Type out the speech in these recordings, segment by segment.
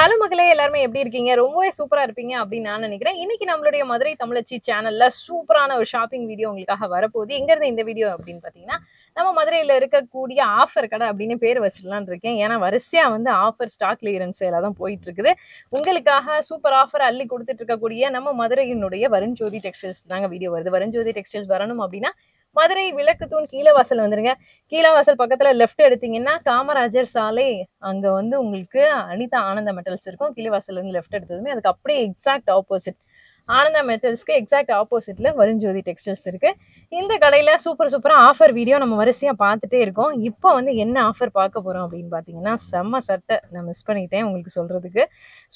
Hello மக்களே எல்லாருமே எப்படி இருக்கீங்க? ரொம்பவே சூப்பரா இருப்பீங்க அப்படின்னு நான் நினைக்கிறேன். இன்னைக்கு நம்மளுடைய மதுரை தமிழச்சி சேனல்ல சூப்பரான ஒரு ஷாப்பிங் வீடியோ உங்களுக்காக வரப்போகுது. எங்க இருந்து இந்த வீடியோ அப்படின்னு பாத்தீங்கன்னா நம்ம மதுரையில இருக்கக்கூடிய ஆஃபர் கடை அப்படின்னு பேர் வச்சிடலான் இருக்கேன். ஏன்னா வரிசையா வந்து ஆஃபர் ஸ்டாக் கிளியரன்ஸ் சேல தான் போயிட்டு இருக்குது உங்களுக்காக சூப்பர் ஆஃபர் அள்ளி கொடுத்துட்டு இருக்கக்கூடிய நம்ம மதுரையினுடைய வருண்ஜோதி டெக்ஸ்டைல்ஸ் தாங்க வீடியோ வருது. வருண்ஜோதி டெக்ஸ்டைல்ஸ் வரணும் அப்படின்னா மதுரை விளக்கு தூண் கீழே வாசல் வந்துருங்க. கீழே வாசல் பக்கத்துல லெஃப்ட் எடுத்தீங்கன்னா காமராஜர் சாலை அங்க வந்து உங்களுக்கு அனிதா ஆனந்த மெட்டல்ஸ் இருக்கும். கீழே வாசல் வந்து லெஃப்ட் எடுத்ததுமே அதுக்கு அப்படியே எக்ஸாக்ட் ஆப்போசிட் ஆனந்தா மெட்டல்ஸ்க்கு எக்ஸாக்ட் ஆப்போசிட்ல வருஞ்சோதி டெக்ஸ்டைல்ஸ் இருக்கு. இந்த கடையில சூப்பர் சூப்பரா ஆஃபர் வீடியோ நம்ம வரிசையா பார்த்துட்டே இருக்கோம். இப்போ வந்து என்ன ஆஃபர் பார்க்க போறோம் அப்படின்னு பாத்தீங்கன்னா செம்ம சட்டை. நான் மிஸ் பண்ணிட்டேன் உங்களுக்கு சொல்றதுக்கு.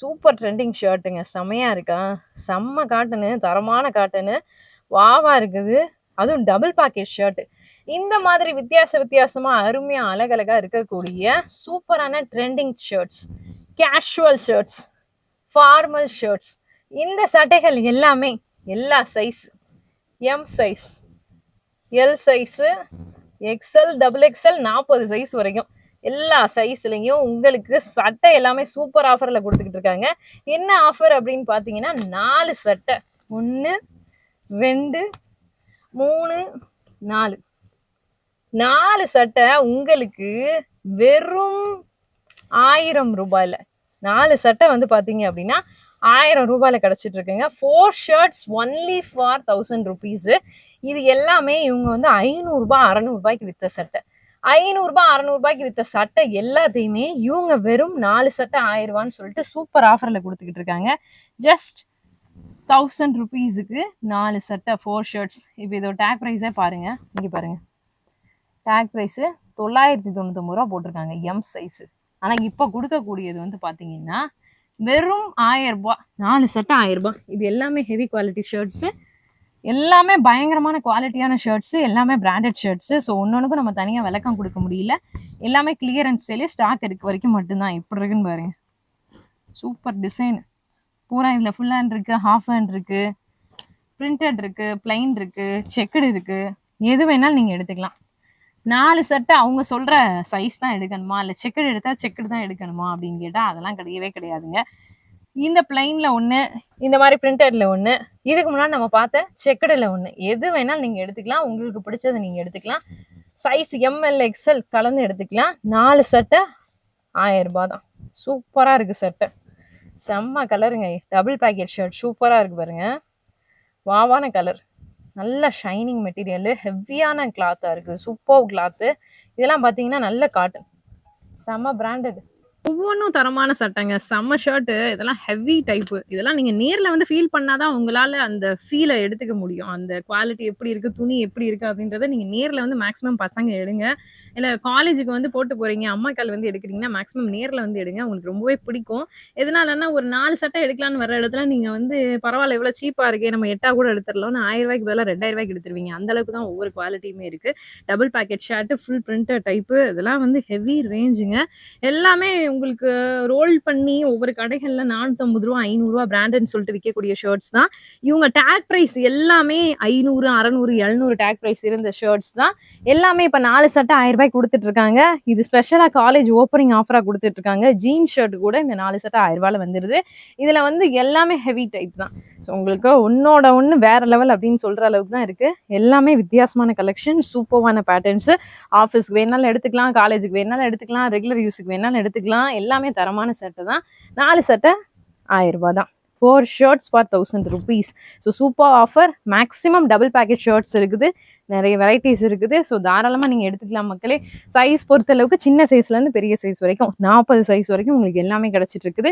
சூப்பர் ட்ரெண்டிங் ஷர்ட்டுங்க செம்மையா இருக்கா? செம்ம காட்டனு தரமான காட்டனு வாவா இருக்குது. அதுவும் டபுள் பாக்கெட் ஷர்ட் இந்த மாதிரி வித்தியாச வித்தியாசமா அருமையா அழகழகா இருக்கக்கூடிய சூப்பரான trending shirts casual shirts formal shirts இந்த சட்டைகள் எல்லாமே எல்லா size M size L size XL double XL நாற்பது சைஸ் வரைக்கும். எல்லா சைஸ்லையும் உங்களுக்கு சட்டை எல்லாமே சூப்பர் ஆஃபரில் கொடுத்துக்கிட்டு இருக்காங்க. என்ன ஆஃபர் அப்படின்னு பார்த்தீங்கன்னா நாலு சட்டை. ஒன்று ரெண்டு மூணு நாலு. நாலு சட்டை உங்களுக்கு வெறும் ஆயிரம் ரூபாயில. நாலு சட்டை வந்து பார்த்தீங்க அப்படின்னா ஆயிரம் ரூபாயில கிடைச்சிட்டு இருக்குங்க four shirts only for thousand rupees இது எல்லாமே இவங்க வந்து ஐநூறுரூபா அறநூறுபாய்க்கு விற்ற சட்டை. ஐநூறுரூபா அறநூறுபாய்க்கு விற்ற சட்டை எல்லாத்தையுமே இவங்க வெறும் நாலு சட்டை ஆயிரரூபான்னு சொல்லிட்டு சூப்பர் ஆஃபரில் கொடுத்துக்கிட்டு இருக்காங்க. ஜஸ்ட் தௌசண்ட் ருபீஸுக்கு நாலு சட்டை ஃபோர் ஷர்ட்ஸ் இப்போ இதோட டேக் ப்ரைஸே பாருங்கள் இங்கே பாருங்கள் டேக் ப்ரைஸு தொள்ளாயிரத்தி தொண்ணூத்தொம்பது ரூபா போட்டிருக்காங்க. எம் சைஸு ஆனால் இப்போ கொடுக்கக்கூடியது வந்து பார்த்தீங்கன்னா வெறும் ஆயிரம் நாலு சட்டை ஆயிரம் ரூபாய் இது எல்லாமே ஹெவி குவாலிட்டி ஷர்ட்ஸு எல்லாமே பயங்கரமான குவாலிட்டியான ஷர்ட்ஸு எல்லாமே பிராண்டட் ஷர்ட்ஸு ஸோ ஒன்று நம்ம தனியாக விளக்கம் கொடுக்க முடியல. எல்லாமே கிளியரன்ஸ் சேலே ஸ்டாக் இருக்க வரைக்கும் மட்டும்தான். இப்படி இருக்குன்னு பாருங்க. சூப்பர் டிசைன் இதில் ஃபுல் ஹேண்ட் இருக்குது ஹாஃப் ஹேண்ட் இருக்குது பிரிண்டட் இருக்குது பிளைன் இருக்குது செக்குடு இருக்குது எது வேணாலும் நீங்கள் எடுத்துக்கலாம். நாலு சட்டை அவங்க சொல்கிற சைஸ் தான் எடுக்கணுமா? இல்லை செக்குடு எடுத்தால் செக்குடு தான் எடுக்கணுமா? அப்படின்னு கேட்டால் அதெல்லாம் கிடையவே கிடையாதுங்க. இந்த பிளைனில் ஒன்று இந்த மாதிரி பிரிண்டடில் ஒன்று இதுக்கு முன்னாடி நம்ம பார்த்த செக்கடில் ஒன்று எது வேணாலும் நீங்கள் எடுத்துக்கலாம். உங்களுக்கு பிடிச்சதை நீங்கள் எடுத்துக்கலாம். சைஸ் எம்எல் எக்ஸ்எல் கலந்து எடுத்துக்கலாம். நாலு சட்டை ஆயிரம் ரூபாய் தான். சூப்பராக இருக்குது சட்டை செம்ம கலருங்க. டபுள் பேக்கெட் ஷர்ட் சூப்பராக இருக்குது பாருங்கள் வாவான கலர் நல்ல ஷைனிங் மெட்டீரியலு ஹெவியான கிளாத்தாக இருக்குது சூப்பர் கிளாத்து இதெல்லாம் பார்த்தீங்கன்னா நல்ல காட்டன் செம்ம பிராண்டட் ஒவ்வொன்றும் தரமான சட்டைங்க. செம்ம ஷர்ட்டு இதெல்லாம் ஹெவி டைப்பு இதெல்லாம் நீங்கள் நேரில் வந்து ஃபீல் பண்ணாதான் உங்களால் அந்த ஃபீலை எடுத்துக்க முடியும். அந்த குவாலிட்டி எப்படி இருக்குது துணி எப்படி இருக்குது அப்படின்றத நீங்கள் நேரில் வந்து மேக்ஸிமம் பசங்க எடுங்க. இல்லை காலேஜுக்கு வந்து போட்டு போகிறீங்க அம்மாக்கால் வந்து எடுக்கிறீங்கன்னா மேக்ஸிமம் நேரில் வந்து எடுங்க. உங்களுக்கு ரொம்பவே பிடிக்கும். எதனாலன்னா ஒரு நாலு சட்டை எடுக்கலான்னு வர இடத்துல நீங்கள் வந்து பரவாயில்ல எவ்வளோ சீப்பாக இருக்கே நம்ம எட்டா கூட எடுத்துடலாம்னு ஆயிரம் ரூபாய்க்கு பதிலாக ரெண்டாயிரம் ரூபாய்க்கு எடுத்துருவீங்க. அந்த அளவுக்கு தான் ஒவ்வொரு குவாலிட்டியுமே இருக்குது double packet shirt full printer type இதெல்லாம் வந்து ஹெவி ரேஞ்சுங்க எல்லாமே உங்களுக்கு ரோல் பண்ணி ஒவ்வொரு கடைகளில் நானூற்றம்பது ரூபா ஐநூறுரூவா பிராண்டட்னு சொல்லிட்டு விற்கக்கூடிய ஷர்ட்ஸ் தான். இவங்க டேக் ப்ரைஸ் எல்லாமே ஐநூறு அறநூறு எழுநூறு டேக் ப்ரைஸ் இருந்த ஷர்ட்ஸ் தான். எல்லாமே இப்போ நாலு சட்டை ஆயிரம் ரூபாய்க்கு கொடுத்துட்ருக்காங்க இது ஸ்பெஷலாக காலேஜ் ஓப்பனிங் ஆஃபராக கொடுத்துட்ருக்காங்க ஜீன்ஸ் ஜீன் ஷர்ட் கூட இந்த நாலு சட்டை ஆயிரம் ரூபாயில் வந்துடுது இதில் வந்து எல்லாமே ஹெவி டைப் தான். ஸோ உங்களுக்கு ஒன்னோட ஒன்று வேற லெவல் அப்படின்னு சொல்கிற அளவுக்கு தான் இருக்குது எல்லாமே வித்தியாசமான கலெக்ஷன் சூப்பர்வான பேட்டர்ன்ஸு ஆஃபீஸ்க்கு வேணாலும் எடுத்துக்கலாம் காலேஜுக்கு வேணாலும் எடுத்துக்கலாம் ரெகுலர் யூஸுக்கு வேணாலும் எடுத்துக்கலாம். எல்லாமே தரமான சட்டை தான். நாலு சட்டை ஆயிரம் ரூபாய் தான். Four shirts for thousand rupees so super offer maximum double packet shirts இருக்குது. நிறைய வெரைட்டிஸ் இருக்குது. ஸோ தாராளமாக நீங்கள் எடுத்துக்கலாம் மக்களே. சைஸ் பொறுத்தளவுக்கு சின்ன சைஸ்லேருந்து பெரிய சைஸ் வரைக்கும் நாற்பது சைஸ் வரைக்கும் உங்களுக்கு எல்லாமே கிடச்சிட்டு இருக்குது.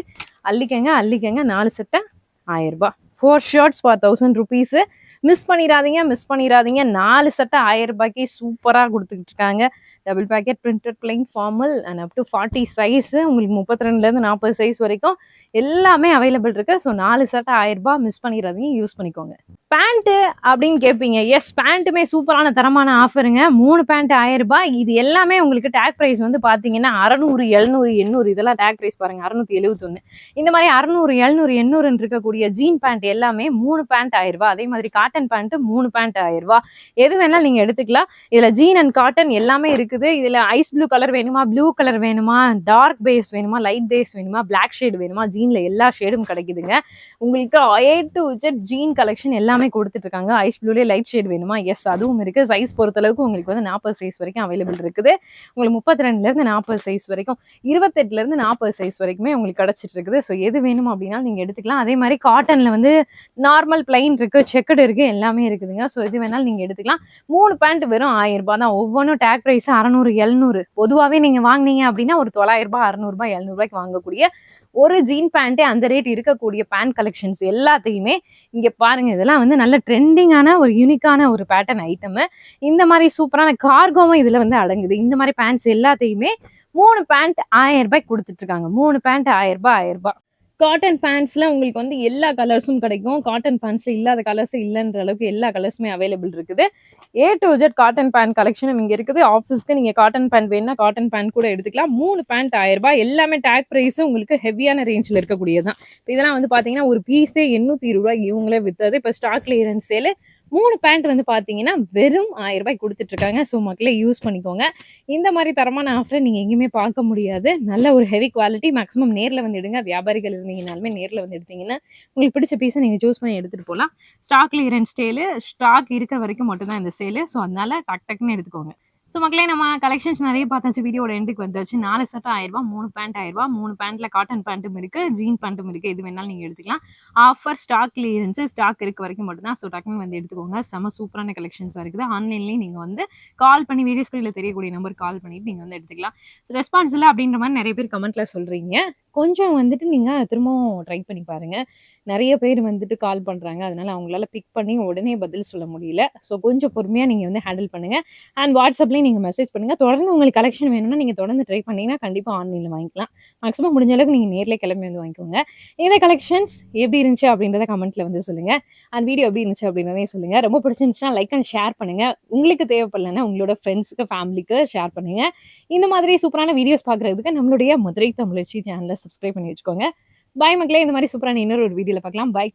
அள்ளிக்கங்க அள்ளிக்கங்க நாலு சட்டை ஆயிரம் ரூபாய். Four shirts for thousand rupees miss பண்ணிடாதீங்க மிஸ் பண்ணிடாதீங்க. நாலு சட்டை ஆயிரம் ரூபாய்க்கு சூப்பராக கொடுத்துக்கிட்டு இருக்காங்க. Double packet printed plain formal and up to forty size உங்களுக்கு முப்பத்தி ரெண்டுலேருந்து நாற்பது சைஸ் வரைக்கும் எல்லாமே அவைலபிள் இருக்கு. ஸோ நாலு சட்டை ஆயிரம் ரூபாய் மிஸ் பண்ணிடாதீங்க யூஸ் பண்ணிக்கோங்க. பேண்ட்டு அப்படின்னு கேட்பீங்க எஸ் பேண்ட்டுமே சூப்பரான தரமான ஆஃபருங்க மூணு பேண்ட் ஆயிரரூபா இது எல்லாமே உங்களுக்கு டேக் ப்ரைஸ் வந்து பார்த்தீங்கன்னா அறநூறு எழுநூறு எண்ணூறு இதெல்லாம் டேக் ப்ரைஸ் பாருங்க அறநூற்றி எழுபத்தொன்று இந்த மாதிரி அறநூறு எழுநூறு எண்ணூறுன்னு இருக்கக்கூடிய ஜீன் பேண்ட் எல்லாமே மூணு பேண்ட் ஆயிரரூபா அதே மாதிரி காட்டன் பேண்ட்டு மூணு பேண்ட் ஆயிரரூபா எது வேணாலும் நீங்கள் எடுத்துக்கலாம். இதில் ஜீன் அண்ட் காட்டன் எல்லாமே இருக்குது இருக்குது. இதில் ஐஸ் ப்ளூ கலர் வேணுமா? ப்ளூ கலர் வேணுமா? டார்க் பேஸ் வேணுமா? லைட் பேஸ் வேணுமா? பிளாக் ஷேடு வேணுமா? ஜீனில் எல்லா ஷேடும் கிடைக்குதுங்க. உங்களுக்கு A to Z jean collection எல்லாமே கொடுத்துட்ருக்காங்க. ஐஸ் ப்ளூலே லைட் ஷேட் வேணுமா? எஸ் அதுவும் இருக்குது சைஸ் பொறுத்தளவுக்கு உங்களுக்கு வந்து நாற்பது சைஸ் வரைக்கும் அவைலபிள் இருக்குது. உங்களுக்கு முப்பத்தி ரெண்டுலேருந்து நாற்பது சைஸ் வரைக்கும் இருபத்தெட்டுலேருந்து நாற்பது சைஸ் வரைக்குமே உங்களுக்கு கிடச்சிட்டு இருக்குது ஸோ எது வேணும் அப்படின்னா நீங்கள் எடுத்துக்கலாம். அதே மாதிரி காட்டனில் வந்து நார்மல் பிளைன் இருக்குது செக்கடு இருக்குது எல்லாமே இருக்குதுங்க. ஸோ எது வேணாலும் நீங்கள் எடுத்துக்கலாம். மூணு பேண்ட் வெறும் ஆயிரம் ரூபாய் தான். ஒவ்வொன்றும் டேக் ப்ரைஸ் அறநூறு எழுநூறு. பொதுவாகவே நீங்கள் வாங்கினீங்க அப்படின்னா ஒரு தொள்ளாயிரம் ரூபாய் அறநூறுபா எழுநூறுபாய்க்கு வாங்கக்கூடிய ஒரு ஜீன் பேண்ட்டே அந்த ரேட் இருக்கக்கூடிய பேண்ட் கலெக்ஷன்ஸ் எல்லாத்தையுமே இங்கே பாருங்க. இதெல்லாம் வந்து நல்ல ட்ரெண்டிங்கான ஒரு யூனிக்கான ஒரு பேட்டர்ன் ஐட்டமு இந்த மாதிரி சூப்பரான கார்கோவும் இதில் வந்து அடங்குது. இந்த மாதிரி பேண்ட்ஸ் எல்லாத்தையுமே மூணு பேண்ட் ஆயிரம் ரூபாய்க்கு கொடுத்துட்ருக்காங்க மூணு பேண்ட் ஆயிரம் ரூபாய் ஆயிரம் ரூபாய். காட்டன் பேண்ட்ஸில் உங்களுக்கு வந்து எல்லா கலர்ஸும் கிடைக்கும். காட்டன் பேண்ட்ஸில் இல்லாத கலர்ஸ் இல்லைன்ற அளவுக்கு எல்லா கலர்ஸுமே அவைலபிள் இருக்குது. A to Z cotton pant கலெக்ஷனும் இங்கே இருக்குது. ஆஃபீஸ்க்கு நீங்கள் காட்டன் பேண்ட் வேணும்னா காட்டன் பேண்ட் கூட எடுத்துக்கலாம். மூணு பேண்ட் ஆயிரம் ரூபாய் எல்லாமே டேக் ப்ரைஸும் உங்களுக்கு ஹெவியான ரேஞ்சில் இருக்கக்கூடியது தான் இப்போ இதெல்லாம் வந்து பார்த்தீங்கன்னா ஒரு பீஸே எண்ணூற்றி இருபது ரூபாய்க்கு இவங்களே விற்றது இப்போ ஸ்டாக் கிளியரன்ஸ் சேலு மூணு பேண்ட் வந்து பார்த்தீங்கன்னா வெறும் ஆயிரம் ரூபாய் கொடுத்துட்டு இருக்காங்க ஸோ மக்களே யூஸ் பண்ணிக்கோங்க. இந்த மாதிரி தரமான ஆஃபரை நீங்கள் எங்கேயுமே பார்க்க முடியாது. நல்ல ஒரு ஹெவி குவாலிட்டி மேக்ஸிமம் நேரில் வந்து எடுங்க. வியாபாரிகள் இருந்தீங்கனாலுமே நேரில் வந்து எடுத்தீங்கன்னா உங்களுக்கு பிடிச்ச பீஸை நீங்கள் சூஸ் பண்ணி எடுத்துகிட்டு போகலாம் ஸ்டாக் கிளியரன்ஸ் சேலு ஸ்டாக் இருக்கிற வரைக்கும் மட்டும்தான் இந்த சேலு ஸோ அதனால டக் டக்குன்னு எடுத்துக்கோங்க. ஸோ மக்களே நம்ம கலெக்ஷன்ஸ் நிறைய பார்த்தாச்சு. வீடியோட எண்டுக்கு வந்தாச்சு. நாலு சட்டை ஆயிரரூபா மூணு பேண்ட் ஆயிரம் மூணு பேண்ட்ல காட்டன் பேண்ட்டும் இருக்கு ஜீன் பேண்ட்டும் இருக்கு. எது வேணாலும் நீங்கள் எடுத்துக்கலாம். ஆஃபர் ஸ்டாக்ல இருந்துச்சு. ஸ்டாக் இருக்க வரைக்கும் மட்டும்தான் ஸோ டக்குன்னு வந்து எடுத்துக்கோங்க. செம சூப்பரான கலெக்ஷன்ஸாக இருக்குது. ஆன்லைன்லேயும் நீங்கள் வந்து கால் பண்ணி வீடியோ ஸ்க்ரீனில் தெரியக்கூடிய நம்பர் கால் பண்ணிட்டு நீங்கள் வந்து எடுத்துக்கலாம். ஸோ ரெஸ்பான்ஸ் இல்லை அப்படின்ற மாதிரி நிறைய பேர் கமெண்ட்ல சொல்கிறீங்க கொஞ்சம் வந்துட்டு நீங்கள் திரும்பவும் ட்ரை பண்ணி பாருங்க. நிறைய பேர் வந்துட்டு கால் பண்ணுறாங்க அதனால அவங்களால பிக் பண்ணி உடனே பதில் சொல்ல முடியல. ஸோ கொஞ்சம் பொறுமையாக நீங்கள் வந்து ஹேண்டில் பண்ணுங்கள் அண்ட் வாட்ஸ்அப்லேயும் நீங்கள் மெசேஜ் பண்ணுங்கள் தொடர்ந்து உங்களுக்கு கலெக்ஷன் வேணும்னா நீங்கள் தொடர்ந்து ட்ரை பண்ணிங்கன்னா கண்டிப்பாக ஆன்லைனில் வாங்கிக்கலாம். மேக்ஸிமம் முடிஞ்ச அளவுக்கு நீங்கள் நேரில் கிளம்பி வந்து வாங்கிக்கோங்க. இந்த கலெக்ஷன்ஸ் எப்படி இருந்துச்சு அப்படின்றத கமெண்ட்டில் வந்து சொல்லுங்கள் அண்ட் வீடியோ எப்படி இருந்துச்சு அப்படின்றதையும் சொல்லுங்கள் ரொம்ப பிடிச்சிருந்துச்சுன்னா லைக் அண்ட் ஷேர் பண்ணுங்கள் உங்களுக்கு தேவைப்படலன்னா உங்களோட ஃப்ரெண்ட்ஸுக்கு ஃபேமிலிக்கு ஷேர் பண்ணுங்கள் இந்த மாதிரி சூப்பரான வீடியோஸ் பார்க்குறதுக்கு நம்மளுடைய மதுரை தமிழச்சி சேனலை சப்ஸ்கிரைப் பண்ணி வச்சுக்கோங்க. பாய் மக்களே இந்த மாதிரி சூப்பரான இன்னொரு ஒரு வீடியோவில் பார்க்கலாம். பை